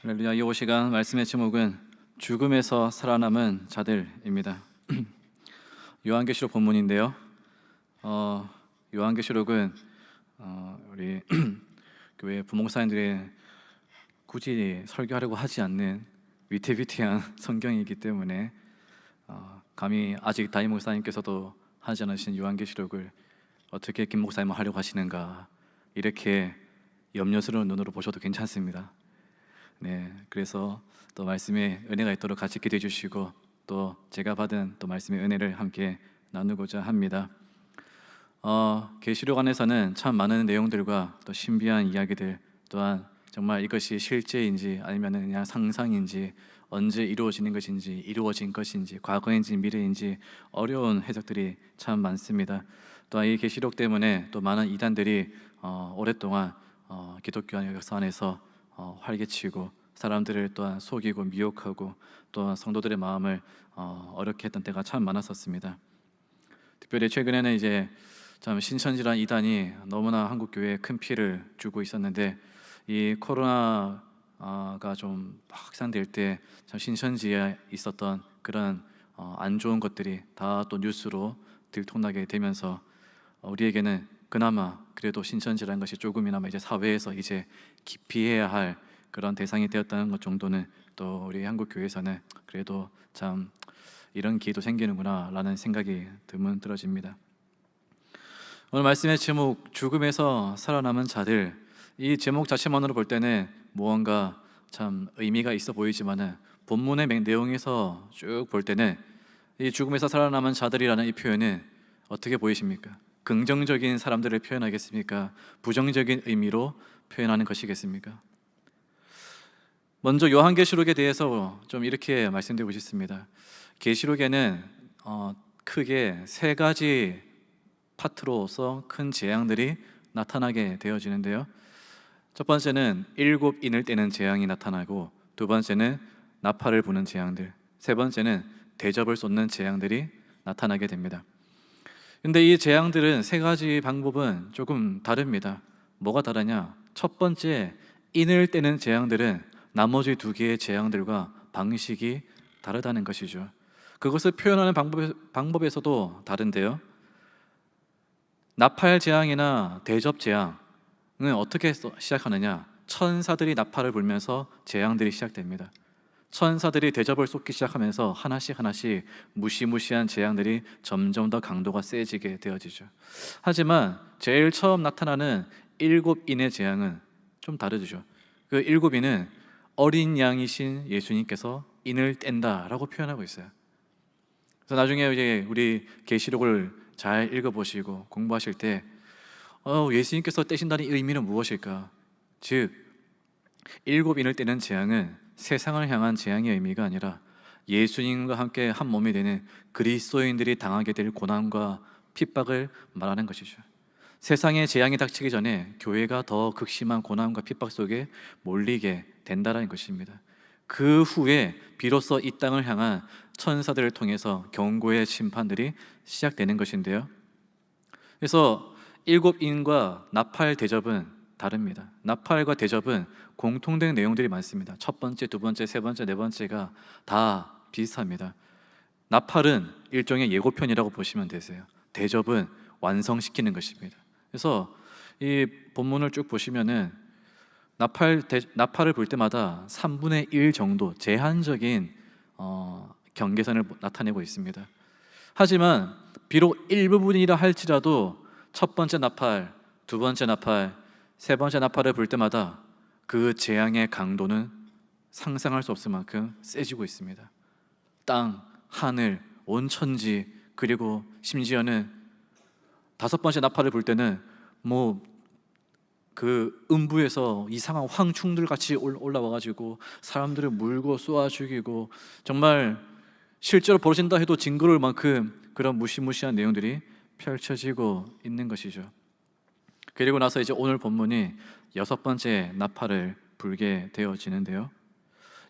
할렐루야 이 시간 말씀의 제목은 죽음에서 살아남은 자들입니다. 요한계시록 본문인데요. 어, 요한계시록은 어, 우리 교회 부목사님들이 굳이 설교하려고 하지 않는 위태위태한 성경이기 때문에 어, 감히 아직 다임 목사님께서도 하지 않으신 요한계시록을 어떻게 김 목사님은 하려고 하시는가 이렇게 염려스러운 눈으로 보셔도 괜찮습니다. 네, 그래서 또 말씀의 은혜가 있도록 같이 기도해 주시고 또 제가 받은 또 말씀의 은혜를 함께 나누고자 합니다. 어, 계시록 안에서는 참 많은 내용들과 또 신비한 이야기들 또한 정말 이것이 실제인지 아니면 그냥 상상인지 언제 이루어지는 것인지 이루어진 것인지 과거인지 미래인지 어려운 해석들이 참 많습니다. 또한 이 계시록 때문에 또 많은 이단들이 어, 오랫동안 어, 기독교 안에서 어, 활개치고 사람들을 또한 속이고 미혹하고 또한 성도들의 마음을 어, 어렵게 했던 때가 참 많았었습니다. 특별히 최근에는 이제 참 신천지란 이단이 너무나 한국 교회에 큰 피해를 주고 있었는데 이 코로나가 좀 확산될 때 참 신천지에 있었던 그런 어, 안 좋은 것들이 다 또 뉴스로 들통나게 되면서 어, 우리에게는 그나마 그래도 신천지라는 것이 조금이나마 이제 사회에서 이제 기피해야 할 그런 대상이 되었다는 것 정도는 또 우리 한국 교회에서는 그래도 참 이런 기회도 생기는구나라는 생각이 드문 들어집니다. 오늘 말씀의 제목 죽음에서 살아남은 자들 이 제목 자체만으로 볼 때는 무언가 참 의미가 있어 보이지만은 본문의 맹- 내용에서 쭉 볼 때는 이 죽음에서 살아남은 자들이라는 이 표현은 어떻게 보이십니까? 긍정적인 사람들을 표현하겠습니까? 부정적인 의미로 표현하는 것이겠습니까? 먼저 요한계시록에 대해서 좀 이렇게 말씀드리고 싶습니다. 계시록에는 어, 크게 세 가지 파트로서 큰 재앙들이 나타나게 되어지는데요. 첫 번째는 일곱 인을 떼는 재앙이 나타나고 두 번째는 나팔을 부는 재앙들, 세 번째는 대접을 쏟는 재앙들이 나타나게 됩니다. 근데 이 재앙들은 세 가지 방법은 조금 다릅니다. 뭐가 다르냐? 첫 번째 인을 떼는 재앙들은 나머지 두 개의 재앙들과 방식이 다르다는 것이죠. 그것을 표현하는 방법, 방법에서도 다른데요. 나팔 재앙이나 대접 재앙은 어떻게 써- 시작하느냐? 천사들이 나팔을 불면서 재앙들이 시작됩니다. 천사들이 대접을 쏟기 시작하면서 하나씩 하나씩 무시무시한 재앙들이 점점 더 강도가 세지게 되어지죠. 하지만 제일 처음 나타나는 일곱 인의 재앙은 좀 다르죠. 그 일곱 인은 어린 양이신 예수님께서 인을 뗀다라고 표현하고 있어요. 그래서 나중에 이제 우리 계시록을 잘 읽어보시고 공부하실 때 어, 예수님께서 떼신다는 이 의미는 무엇일까? 즉 일곱 인을 떼는 재앙은 세상을 향한 재앙의 의미가 아니라 예수님과 함께 한 몸이 되는 그리스도인들이 당하게 될 고난과 핍박을 말하는 것이죠. 세상의 재앙이 닥치기 전에 교회가 더 극심한 고난과 핍박 속에 몰리게 된다라는 것입니다. 그 후에 비로소 이 땅을 향한 천사들을 통해서 경고의 심판들이 시작되는 것인데요. 그래서 일곱 인과 나팔 대접은 다릅니다. 나팔과 대접은 공통된 내용들이 많습니다. 첫 번째, 두 번째, 세 번째, 네 번째가 다 비슷합니다. 나팔은 일종의 예고편이라고 보시면 되세요. 대접은 완성시키는 것입니다. 그래서 이 본문을 쭉 보시면은 나팔 대, 나팔을 불 때마다 3분의 1 정도 제한적인 어, 경계선을 나타내고 있습니다. 하지만 비록 일부분이라 할지라도 첫 번째 나팔, 두 번째 나팔, 세 번째 나팔을 불 때마다 그 재앙의 강도는 상상할 수 없을 만큼 세지고 있습니다. 땅, 하늘, 온 천지 그리고 심지어는 다섯 번째 나팔을 불 때는 뭐 그 음부에서 이상한 황충들 같이 올라와 가지고 사람들을 물고 쏘아 죽이고 정말 실제로 벌어진다 해도 징그러울 만큼 그런 무시무시한 내용들이 펼쳐지고 있는 것이죠. 그리고 나서 이제 오늘 본문이 여섯 번째 나팔을 불게 되어지는데요.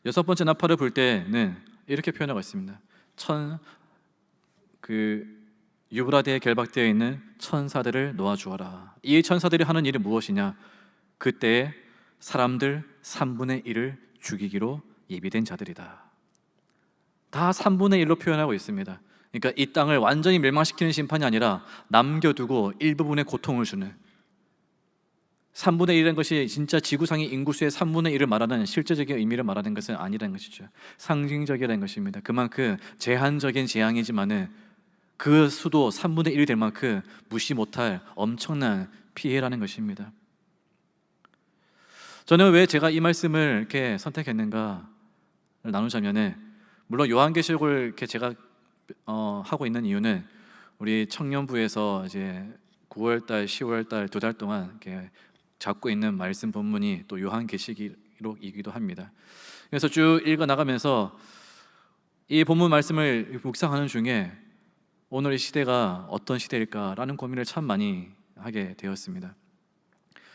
여섯 번째 나팔을 불 때는 이렇게 표현하고 있습니다. 천 그 유브라데에 결박되어 있는 천사들을 놓아 주어라. 이 천사들이 하는 일이 무엇이냐? 그때 사람들 3분의 1을 죽이기로 예비된 자들이다. 다 3분의 1로 표현하고 있습니다. 그러니까 이 땅을 완전히 멸망시키는 심판이 아니라 남겨두고 일부분의 고통을 주는 3분의 1이라는 것이 진짜 지구상의 인구수의 3분의 1을 말하는 실제적인 의미를 말하는 것은 아니라는 것이죠. 상징적이라는 것입니다. 그만큼 제한적인 재앙이지만은 그 수도 3분의 1이 될 만큼 무시 못할 엄청난 피해라는 것입니다. 저는 왜 제가 이 말씀을 이렇게 선택했는가를 나누자면은 물론 요한계시록을 이렇게 제가 어, 하고 있는 이유는 우리 청년부에서 이제 9월달, 10월달 두 달 동안 이렇게 잡고 있는 말씀 본문이 또 요한계시록이기도 합니다. 그래서 쭉 읽어 나가면서 이 본문 말씀을 묵상하는 중에 오늘 이 시대가 어떤 시대일까라는 고민을 참 많이 하게 되었습니다.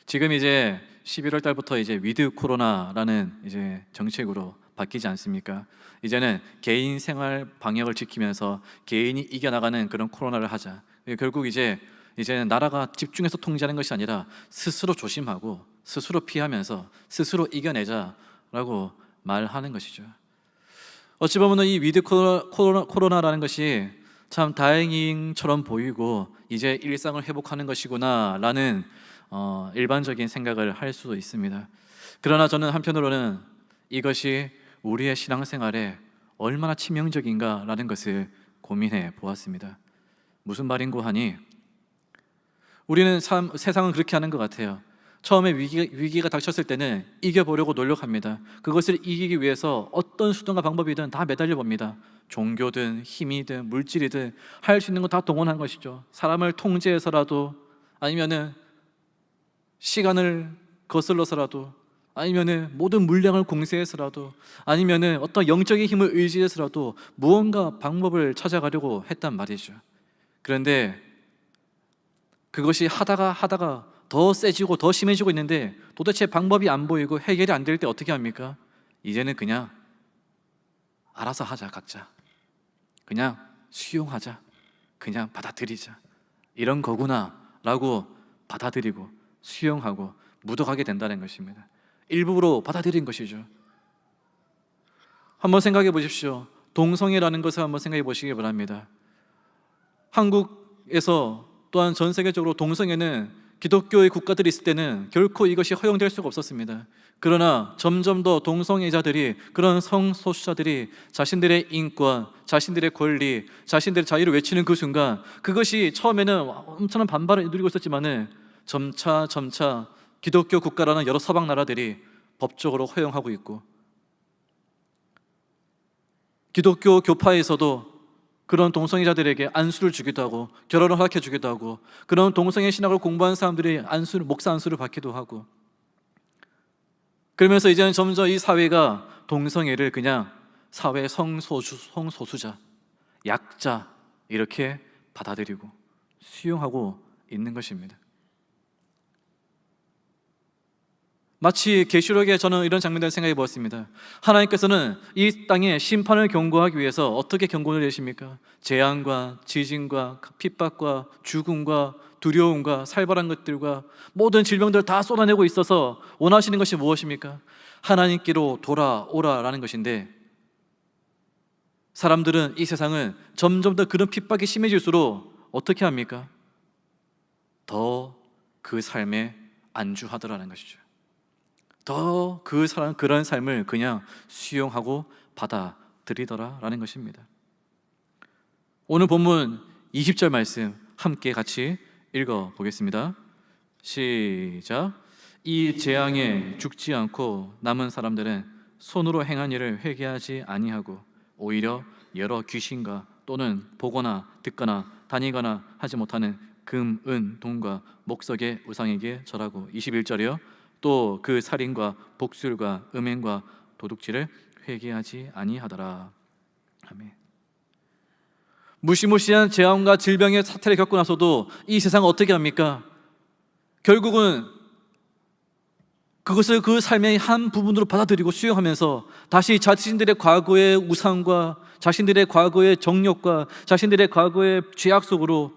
지금 이제 11월 달부터 이제 위드 코로나라는 이제 정책으로 바뀌지 않습니까? 이제는 개인 생활 방역을 지키면서 개인이 이겨나가는 그런 코로나를 하자. 결국 이제 이제는 나라가 집중해서 통제하는 것이 아니라 스스로 조심하고 스스로 피하면서 스스로 이겨내자라고 말하는 것이죠. 어찌 보면 이 위드 코로나, 코로나라는 것이 참 다행인처럼 보이고 이제 일상을 회복하는 것이구나라는 어, 일반적인 생각을 할 수도 있습니다. 그러나 저는 한편으로는 이것이 우리의 신앙생활에 얼마나 치명적인가라는 것을 고민해 보았습니다. 무슨 말인고 하니 우리는 참 세상은 그렇게 하는 것 같아요. 처음에 위기, 위기가 닥쳤을 때는 이겨보려고 노력합니다. 그것을 이기기 위해서 어떤 수단과 방법이든 다 매달려 봅니다. 종교든 힘이든 물질이든 할 수 있는 거 다 동원한 것이죠. 사람을 통제해서라도 아니면은 시간을 거슬러서라도 아니면은 모든 물량을 공세해서라도 아니면은 어떤 영적인 힘을 의지해서라도 무언가 방법을 찾아가려고 했단 말이죠. 그런데 그것이 하다가 하다가 더 세지고 더 심해지고 있는데 도대체 방법이 안 보이고 해결이 안 될 때 어떻게 합니까? 이제는 그냥 알아서 하자 각자. 그냥 수용하자. 그냥 받아들이자. 이런 거구나 라고 받아들이고 수용하고 묻어가게 된다는 것입니다. 일부러 받아들인 것이죠. 한번 생각해 보십시오. 동성애라는 것을 한번 생각해 보시기 바랍니다. 한국에서 또한 전 세계적으로 동성애는 기독교의 국가들이 있을 때는 결코 이것이 허용될 수가 없었습니다. 그러나 점점 더 동성애자들이 그런 성소수자들이 자신들의 인권, 자신들의 권리, 자신들의 자유를 외치는 그 순간 그것이 처음에는 엄청난 반발을 누리고 있었지만은 점차 점차 기독교 국가라는 여러 서방 나라들이 법적으로 허용하고 있고 기독교 교파에서도 그런 동성애자들에게 안수를 주기도 하고 결혼을 허락해 주기도 하고 그런 동성애 신학을 공부한 사람들이 안수를 목사 안수를 받기도 하고 그러면서 이제는 점점 이 사회가 동성애를 그냥 사회 성소수 성소수자 약자 이렇게 받아들이고 수용하고 있는 것입니다. 마치 계시록에 저는 이런 장면들을 생각해 보았습니다. 하나님께서는 이 땅에 심판을 경고하기 위해서 어떻게 경고를 내십니까? 재앙과 지진과 핍박과 죽음과 두려움과 살벌한 것들과 모든 질병들을 다 쏟아내고 있어서 원하시는 것이 무엇입니까? 하나님께로 돌아오라라는 것인데 사람들은 이 세상은 점점 더 그런 핍박이 심해질수록 어떻게 합니까? 더 그 삶에 안주하더라는 것이죠. 더 그 사람 그런 삶을 그냥 수용하고 받아들이더라라는 것입니다. 오늘 본문 20절 말씀 함께 같이 읽어 보겠습니다. 시작. 이 재앙에 죽지 않고 남은 사람들은 손으로 행한 일을 회개하지 아니하고 오히려 여러 귀신과 또는 보거나 듣거나 다니거나 하지 못하는 금, 은, 돈과 목석의 우상에게 절하고 21절이요. 또 그 살인과 복술과 음행과 도둑질을 회개하지 아니하더라. 아멘. 무시무시한 재앙과 질병의 사태를 겪고 나서도 이 세상은 어떻게 합니까? 결국은 그것을 그 삶의 한 부분으로 받아들이고 수용하면서 다시 자신들의 과거의 우상과 자신들의 과거의 정욕과 자신들의 과거의 죄악 속으로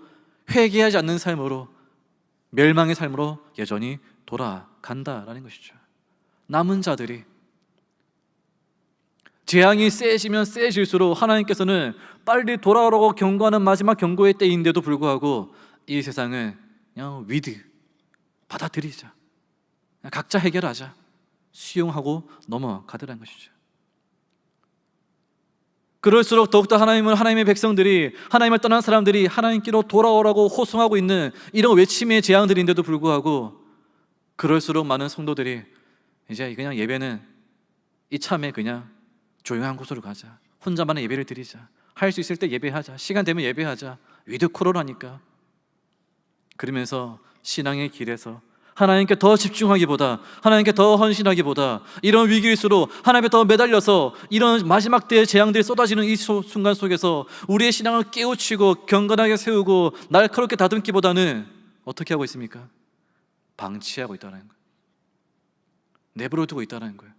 회개하지 않는 삶으로 멸망의 삶으로 여전히 돌아 간다라는 것이죠. 남은 자들이 재앙이 세지면 세질수록 하나님께서는 빨리 돌아오라고 경고하는 마지막 경고의 때인데도 불구하고 이 세상은 그냥 위드 받아들이자 각자 해결하자 수용하고 넘어가더라는 것이죠. 그럴수록 더욱더 하나님은 하나님의 백성들이 하나님을 떠난 사람들이 하나님께로 돌아오라고 호송하고 있는 이런 외침의 재앙들인데도 불구하고 그럴수록 많은 성도들이 이제 그냥 예배는 이참에 그냥 조용한 곳으로 가자. 혼자만의 예배를 드리자. 할 수 있을 때 예배하자. 시간 되면 예배하자. 위드 코로나니까. 그러면서 신앙의 길에서 하나님께 더 집중하기보다 하나님께 더 헌신하기보다 이런 위기일수록 하나님께 더 매달려서 이런 마지막 때의 재앙들이 쏟아지는 이 소- 순간 속에서 우리의 신앙을 깨우치고 경건하게 세우고 날카롭게 다듬기보다는 어떻게 하고 있습니까? 방치하고 있다는 거예요. 내버려 두고 있다는 거예요.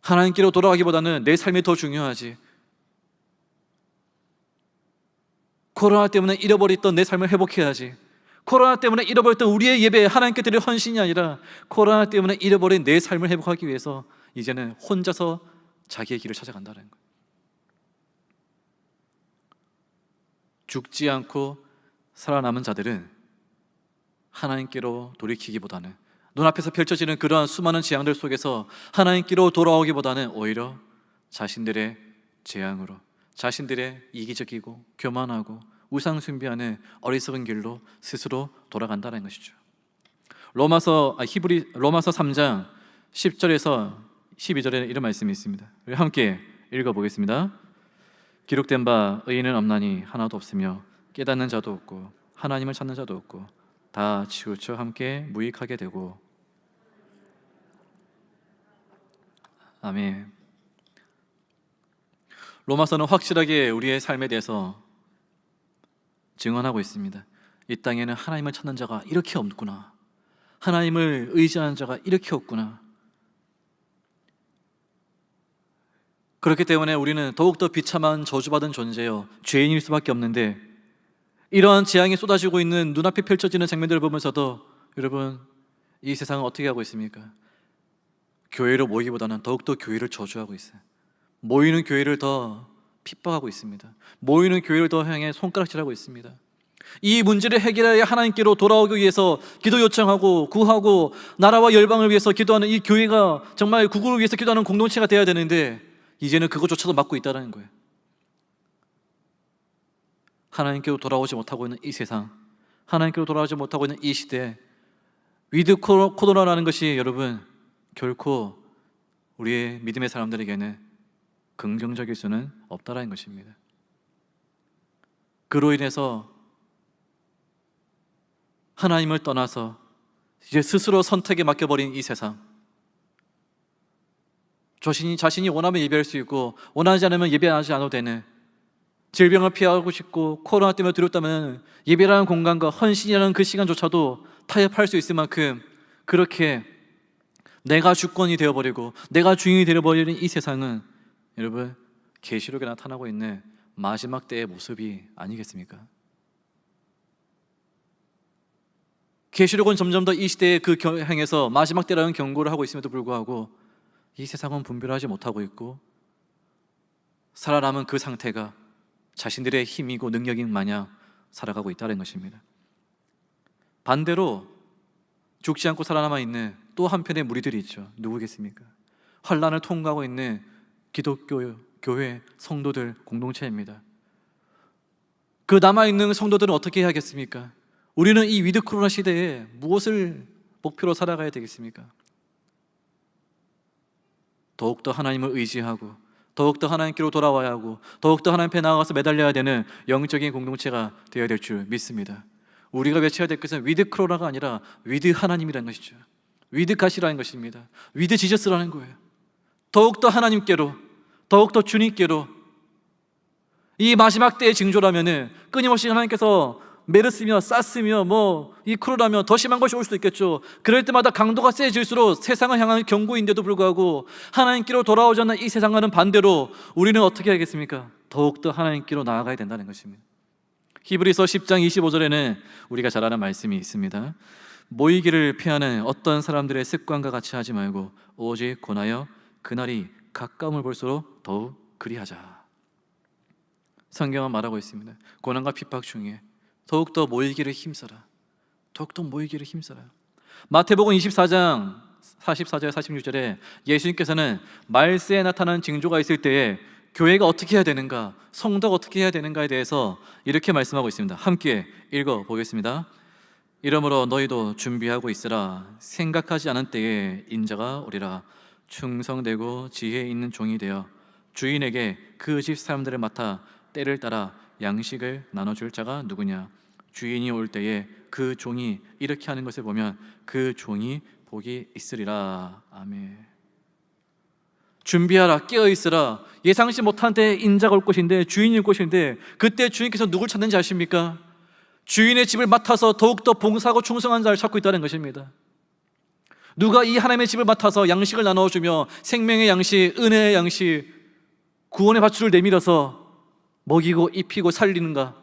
하나님께로 돌아가기보다는 내 삶이 더 중요하지. 코로나 때문에 잃어버렸던 내 삶을 회복해야지. 코로나 때문에 잃어버렸던 우리의 예배 하나님께 드릴 헌신이 아니라 코로나 때문에 잃어버린 내 삶을 회복하기 위해서 이제는 혼자서 자기의 길을 찾아간다는 거예요. 죽지 않고 살아남은 자들은 하나님께로 돌이키기보다는 눈앞에서 펼쳐지는 그러한 수많은 재앙들 속에서 하나님께로 돌아오기보다는 오히려 자신들의 재앙으로 자신들의 이기적이고 교만하고 우상 숭배하는 어리석은 길로 스스로 돌아간다는 것이죠. 로마서 아, 히브리 로마서 3장 10절에서 12절에 이런 말씀이 있습니다. 함께 읽어 보겠습니다. 기록된 바 의인은 없나니 하나도 없으며 깨닫는 자도 없고 하나님을 찾는 자도 없고 다 치우쳐 함께 무익하게 되고 아멘. 로마서는 확실하게 우리의 삶에 대해서 증언하고 있습니다. 이 땅에는 하나님을 찾는 자가 이렇게 없구나. 하나님을 의지하는 자가 이렇게 없구나. 그렇기 때문에 우리는 더욱더 비참한 저주받은 존재요. 죄인일 수밖에 없는데 이러한 재앙이 쏟아지고 있는 눈앞에 펼쳐지는 장면들을 보면서도 여러분 이 세상은 어떻게 하고 있습니까? 교회로 모이기보다는 더욱더 교회를 저주하고 있어요. 모이는 교회를 더 핍박하고 있습니다. 모이는 교회를 더 향해 손가락질하고 있습니다. 이 문제를 해결하여 하나님께로 돌아오기 위해서 기도 요청하고 구하고 나라와 열방을 위해서 기도하는 이 교회가 정말 구국을 위해서 기도하는 공동체가 되어야 되는데 이제는 그것조차도 막고 있다는 거예요. 하나님께로 돌아오지 못하고 있는 이 세상, 하나님께로 돌아오지 못하고 있는 이 시대, 위드 코로- 코로나라는 것이 여러분 결코 우리의 믿음의 사람들에게는 긍정적일 수는 없다라는 것입니다. 그로 인해서 하나님을 떠나서 이제 스스로 선택에 맡겨버린 이 세상. 자신이, 자신이 원하면 예배할 수 있고 원하지 않으면 예배하지 않아도 되는 질병을 피하고 싶고 코로나 때문에 두렵다면 예배라는 공간과 헌신이라는 그 시간조차도 타협할 수 있을 만큼 그렇게 내가 주권이 되어버리고 내가 주인이 되어버리는 이 세상은 여러분 계시록에 나타나고 있는 마지막 때의 모습이 아니겠습니까? 계시록은 점점 더 이 시대의 그 겨- 향해서 마지막 때라는 경고를 하고 있음에도 불구하고 이 세상은 분별하지 못하고 있고 살아남은 그 상태가 자신들의 힘이고 능력인 마냥 살아가고 있다는 것입니다. 반대로 죽지 않고 살아남아 있는 또 한편의 무리들이 있죠. 누구겠습니까? 환란을 통과하고 있는 기독교 교회 성도들 공동체입니다. 그 남아 있는 성도들은 어떻게 해야겠습니까? 우리는 이 위드 코로나 시대에 무엇을 목표로 살아가야 되겠습니까? 더욱더 하나님을 의지하고 더욱더 하나님께로 돌아와야 하고 더욱더 하나님 앞에 나아가서 매달려야 되는 영적인 공동체가 되어야 될 줄 믿습니다. 우리가 외쳐야 될 것은 위드 크로나가 아니라 위드 하나님이라는 것이죠. 위드 가시라는 것입니다. 위드 지저스라는 거예요. 더욱더 하나님께로 더욱더 주님께로 이 마지막 때의 징조라면은 끊임없이 하나님께서 메르스며 사스며 뭐 이 크로라며 더 심한 것이 올 수도 있겠죠. 그럴 때마다 강도가 세질수록 세상을 향한 경고인데도 불구하고 하나님께로 돌아오지 않는 이 세상과는 반대로 우리는 어떻게 하겠습니까? 더욱더 하나님께로 나아가야 된다는 것입니다. 히브리서 10장 25절에는 우리가 잘 아는 말씀이 있습니다. 모이기를 피하는 어떤 사람들의 습관과 같이 하지 말고 오직 권하여 그날이 가까움을 볼수록 더욱 그리하자. 성경은 말하고 있습니다. 고난과 핍박 중에 더욱더 모이기를 힘써라. 더욱더 모이기를 힘써라. 마태복음 24장 44절 46절에 예수님께서는 말세에 나타나는 징조가 있을 때에 교회가 어떻게 해야 되는가, 성도가 어떻게 해야 되는가에 대해서 이렇게 말씀하고 있습니다. 함께 읽어 보겠습니다. 이러므로 너희도 준비하고 있으라 생각하지 않은 때에 인자가 오리라 충성되고 지혜 있는 종이 되어 주인에게 그 집 사람들을 맡아 때를 따라 양식을 나눠줄 자가 누구냐 주인이 올 때에 그 종이 이렇게 하는 것을 보면 그 종이 복이 있으리라 아멘 준비하라 깨어 있으라 예상치 못한 때 인자가 올 것인데 주인이 올 것인데 그때 주인께서 누굴 찾는지 아십니까? 주인의 집을 맡아서 더욱더 봉사하고 충성한 자를 찾고 있다는 것입니다. 누가 이 하나님의 집을 맡아서 양식을 나눠주며 생명의 양식, 은혜의 양식, 구원의 밧줄을 내밀어서 먹이고 입히고 살리는가?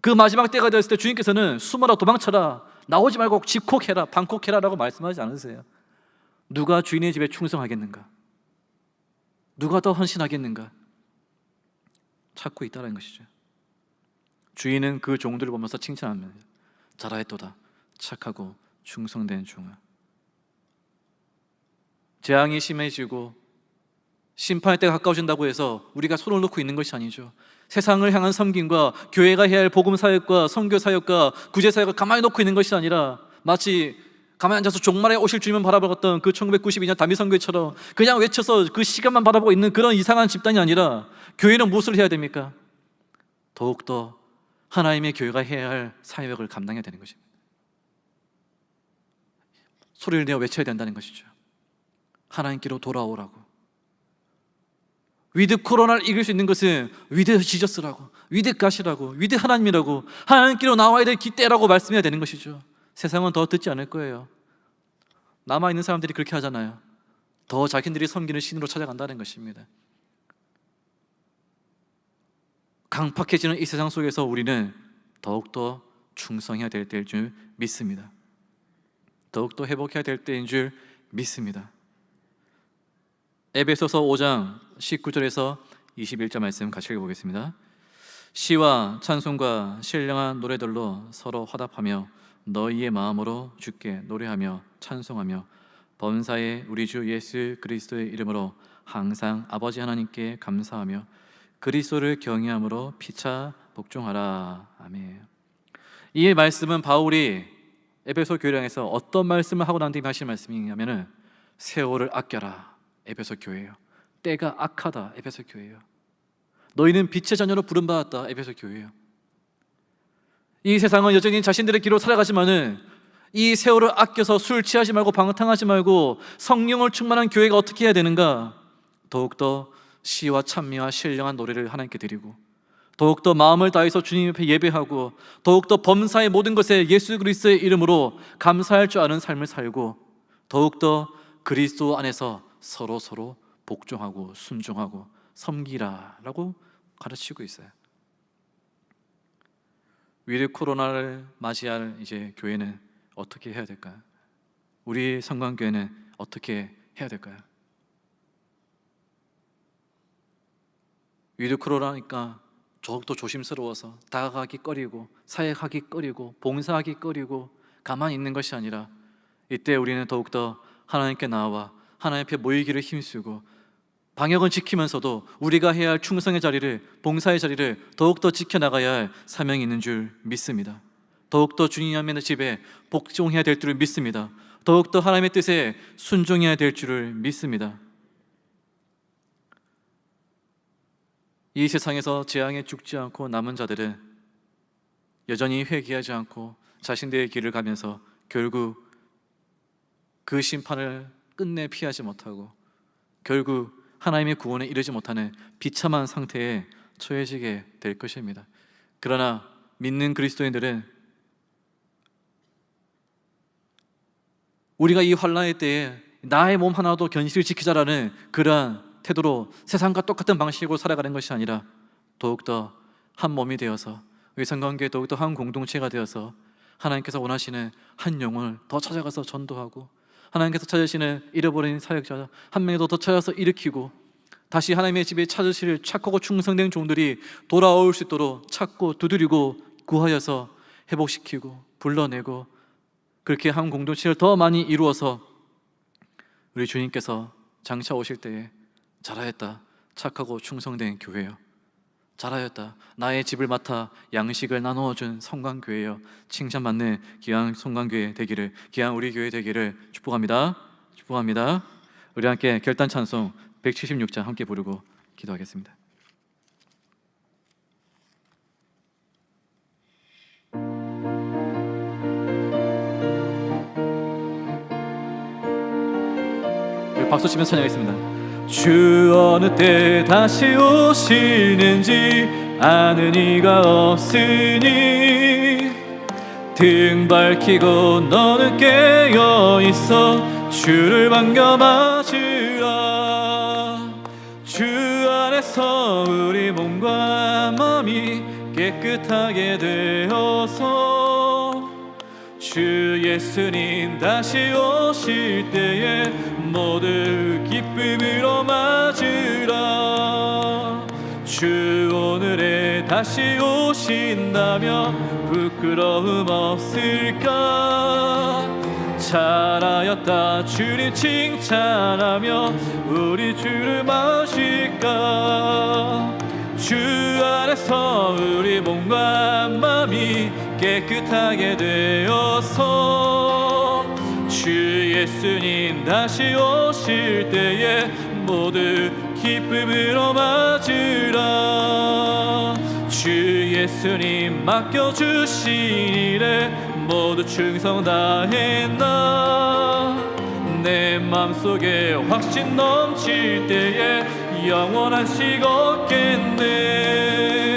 그 마지막 때가 되었을 때 주인께서는 숨어라 도망쳐라 나오지 말고 집콕해라 방콕해라라고 말씀하지 않으세요. 누가 주인의 집에 충성하겠는가? 누가 더 헌신하겠는가? 찾고 있다는 것이죠. 주인은 그 종들을 보면서 칭찬합니다. 잘하였도다. 착하고 충성된 종아. 재앙이 심해지고 심판의 때가 가까워진다고 해서 우리가 손을 놓고 있는 것이 아니죠. 세상을 향한 섬김과 교회가 해야 할 복음 사역과 선교 사역과 구제 사역을 가만히 놓고 있는 것이 아니라 마치 가만히 앉아서 종말에 오실 주님을 바라보았던 그 1992년 담임 선교처럼 그냥 외쳐서 그 시간만 바라보고 있는 그런 이상한 집단이 아니라 교회는 무엇을 해야 됩니까? 더욱더 하나님의 교회가 해야 할 사역을 감당해야 되는 것입니다. 소리를 내어 외쳐야 된다는 것이죠. 하나님께로 돌아오라고. 위드 코로나를 이길 수 있는 것은 위드 지저스라고, 위드 가시라고, 위드 하나님이라고, 하나님께로 나와야 될 기대라고 말씀해야 되는 것이죠. 세상은 더 듣지 않을 거예요. 남아 있는 사람들이 그렇게 하잖아요. 더 자신들이 섬기는 신으로 찾아간다는 것입니다. 강팍해지는 이 세상 속에서 우리는 더욱더 충성해야 될 때일 줄 믿습니다. 더욱더 회복해야 될 때인 줄 믿습니다. 에베소서 5장 19절에서 21절 말씀 같이 읽어보겠습니다. 시와 찬송과 신령한 노래들로 서로 화답하며 너희의 마음으로 주께 노래하며 찬송하며 범사의 우리 주 예수 그리스도의 이름으로 항상 아버지 하나님께 감사하며 그리스도를 경외함으로 피차 복종하라. 아멘. 이 말씀은 바울이 에베소 교회에서 어떤 말씀을 하고 난 뒤에 하신 말씀이냐면은 세월을 아껴라. 에베소 교회예요. 때가 악하다. 에베소 교회예요. 너희는 빛의 자녀로 부름 받았다. 에베소 교회예요. 이 세상은 여전히 자신들의 길로 살아가지만은 이 세월을 아껴서 술 취하지 말고 방탕하지 말고 성령을 충만한 교회가 어떻게 해야 되는가? 더욱더 시와 찬미와 신령한 노래를 하나님께 드리고 더욱더 마음을 다해서 주님 앞에 예배하고 더욱더 범사의 모든 것에 예수 그리스도의 이름으로 감사할 줄 아는 삶을 살고 더욱더 그리스도 안에서 서로 서로 복종하고 순종하고 섬기라라고 가르치고 있어요. 위드 코로나를 맞이할 이제 교회는 어떻게 해야 될까요? 우리 성광교회는 어떻게 해야 될까요? 위드 코로나니까 더욱더 조심스러워서 다가가기 꺼리고 사역하기 꺼리고 봉사하기 꺼리고 가만히 있는 것이 아니라 이때 우리는 더욱더 하나님께 나와 하나님 앞에 모이기를 힘쓰고 방역은 지키면서도 우리가 해야 할 충성의 자리를 봉사의 자리를 더욱더 지켜나가야 할 사명이 있는 줄 믿습니다. 더욱더 주님의 집에 복종해야 될 줄을 믿습니다. 더욱더 하나님의 뜻에 순종해야 될 줄을 믿습니다. 이 세상에서 재앙에 죽지 않고 남은 자들은 여전히 회개하지 않고 자신들의 길을 가면서 결국 그 심판을 끝내 피하지 못하고 결국 하나님의 구원에 이르지 못하는 비참한 상태에 처해지게 될 것입니다. 그러나 믿는 그리스도인들은 우리가 이 환란의 때에 나의 몸 하나도 견실을 지키자라는 그러한 태도로 세상과 똑같은 방식으로 살아가는 것이 아니라 더욱더 한 몸이 되어서 성관계 더욱더 한 공동체가 되어서 하나님께서 원하시는 한 영혼을 더 찾아가서 전도하고 하나님께서 찾으시는 잃어버린 사역자 한 명이라도 더 찾아서 일으키고 다시 하나님의 집에 찾으실 착하고 충성된 종들이 돌아올 수 있도록 찾고 두드리고 구하여서 회복시키고 불러내고 그렇게 한 공동체를 더 많이 이루어서 우리 주님께서 장차 오실 때에 잘하였다. 착하고 충성된 교회요 잘하였다. 나의 집을 맡아 양식을 나누어 준 성광교회요 칭찬받는 귀한 성광교회 되기를 귀한 우리 교회 되기를 축복합니다. 축복합니다. 우리 함께 결단 찬송 176장 함께 부르고 기도하겠습니다. 박수 치면서 찬양하겠습니다 주 어느 때 다시 오시는지 아는 이가 없으니 등 밝히고 너는 깨어 있어 주를 반겨 맞으라. 주 안에서 우리 몸과 마음이 깨끗하게 되어서 주 예수님 다시 오실 때에 모두 기쁨으로 맞으라 주 오늘에 다시 오신다면 부끄러움 없을까? 잘하였다. 주님 칭찬하며 우리 주를 마실까? 주 안에서 우리 몸과 마음이 깨끗하게 되어서 주 예수님 다시 오실 때에 모두 기쁨으로 맞으라. 주 예수님 맡겨주신 일에 모두 충성 다했나? 내 맘속에 확신 넘칠 때에 영원한 식 얻겠네. 주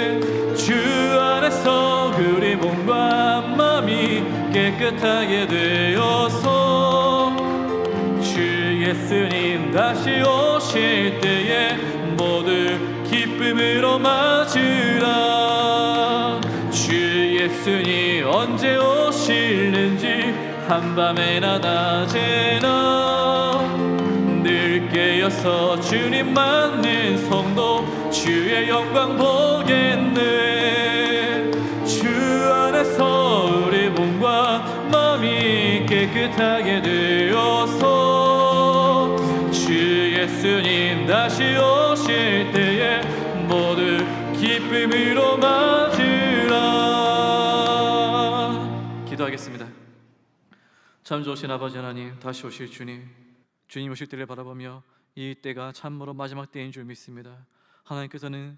우리 몸과 마음이 깨끗하게 되어서 주 예수님 다시 오실 때에 모두 기쁨으로 맞으라. 주 예수님 언제 오실는지 한밤에나 낮에나 늘 깨어서 주님 만난 성도 주의 영광 보겠네 깨끗하게 되어서 주 예수님 다시 오실 때에 모두 기쁨으로 맞으라. 기도하겠습니다. 참 좋으신 아버지 하나님 다시 오실 주님 주님 오실 때를 바라보며 이 때가 참으로 마지막 때인 줄 믿습니다. 하나님께서는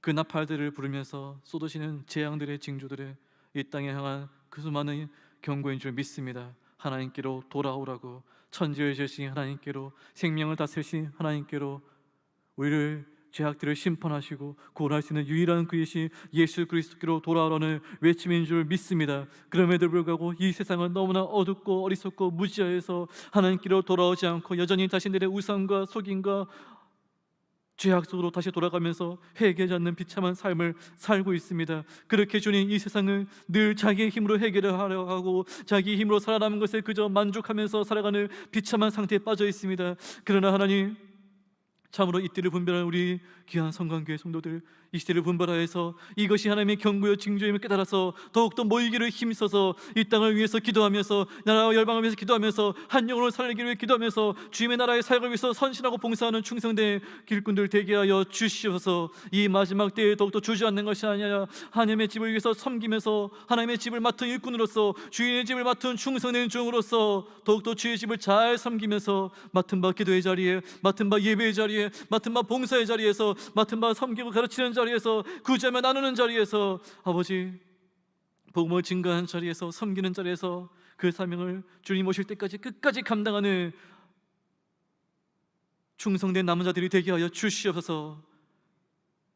그 나팔들을 부르면서 쏟으시는 재앙들의 징조들을 이 땅에 향한 그 수많은 경고인 줄 믿습니다 하나님께로 돌아오라고 천지를 지으신 하나님께로 생명을 다스리신 하나님께로 우리를 죄악들을 심판하시고 구원할 수 있는 유일한 그이신 예수 그리스도께로 돌아오라는 외침인 줄 믿습니다. 그럼에도 불구하고 이 세상은 너무나 어둡고 어리석고 무지하여서 하나님께로 돌아오지 않고 여전히 자신들의 우상과 속임과 죄악 속으로 다시 돌아가면서 해결하지 않는 비참한 삶을 살고 있습니다. 그렇게 주님 이 세상을 늘 자기의 힘으로 해결을 하려 하고 자기 힘으로 살아남은 것에 그저 만족하면서 살아가는 비참한 상태에 빠져 있습니다. 그러나 하나님 참으로 이 때를 분별한 우리 귀한 성관교회 성도들 이 시대를 분별하여서 이것이 하나님의 경고여 징조임을 깨달아서 더욱더 모이기를 힘써서 이 땅을 위해서 기도하면서 나라와 열방을 위해서 기도하면서 한 영혼을 살리기 위해 기도하면서 주님의 나라의 사역을 위해서 선신하고 봉사하는 충성된 길꾼들 되게 하여 주시옵소서. 이 마지막 때에 더욱더 주저앉는 것이 아니라 하나님의 집을 위해서 섬기면서 하나님의 집을 맡은 일꾼으로서 주인의 집을 맡은 충성된 종으로서 더욱더 주의 집을 잘 섬기면서 맡은 바 기도의 자리에 맡은 바 예배의 자리에 맡은 바 봉사의 자리에서 맡은 바 섬기고 가르치는 자리에서 구제하며 나누는 자리에서 아버지 복음을 증거하는 자리에서 섬기는 자리에서 그 사명을 주님 오실 때까지 끝까지 감당하는 충성된 남은 자들이 되게 하여 주시옵소서.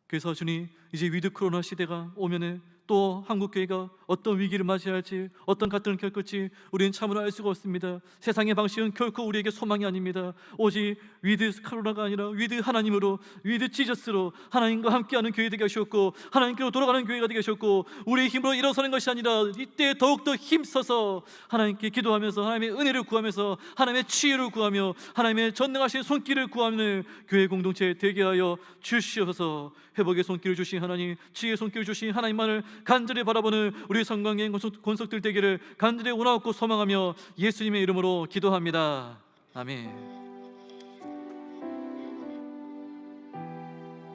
그래서 주님 이제 위드 코로나 시대가 오면은 또 한국 교회가 어떤 위기를 맞이할지 어떤 갈등을 겪을지 우리는 참으로 알 수가 없습니다. 세상의 방식은 결코 우리에게 소망이 아닙니다. 오직 위드 카로나가 아니라 위드 하나님으로 위드 지저스로 하나님과 함께하는 교회 되게 하셨고 하나님께로 돌아가는 교회가 되게 하셨고 우리의 힘으로 일어서는 것이 아니라 이때 더욱더 힘써서 하나님께 기도하면서 하나님의 은혜를 구하면서 하나님의 치유를 구하며 하나님의 전능하신 손길을 구하는 교회 공동체 되게 하여 주시옵소서 회복의 손길을 주신 하나님 치유의 손길을 주신 하나님만을 간절히 바라보는 우리 성광의 권속들 되기를 간절히 원하고 소망하며 예수님의 이름으로 기도합니다. 아멘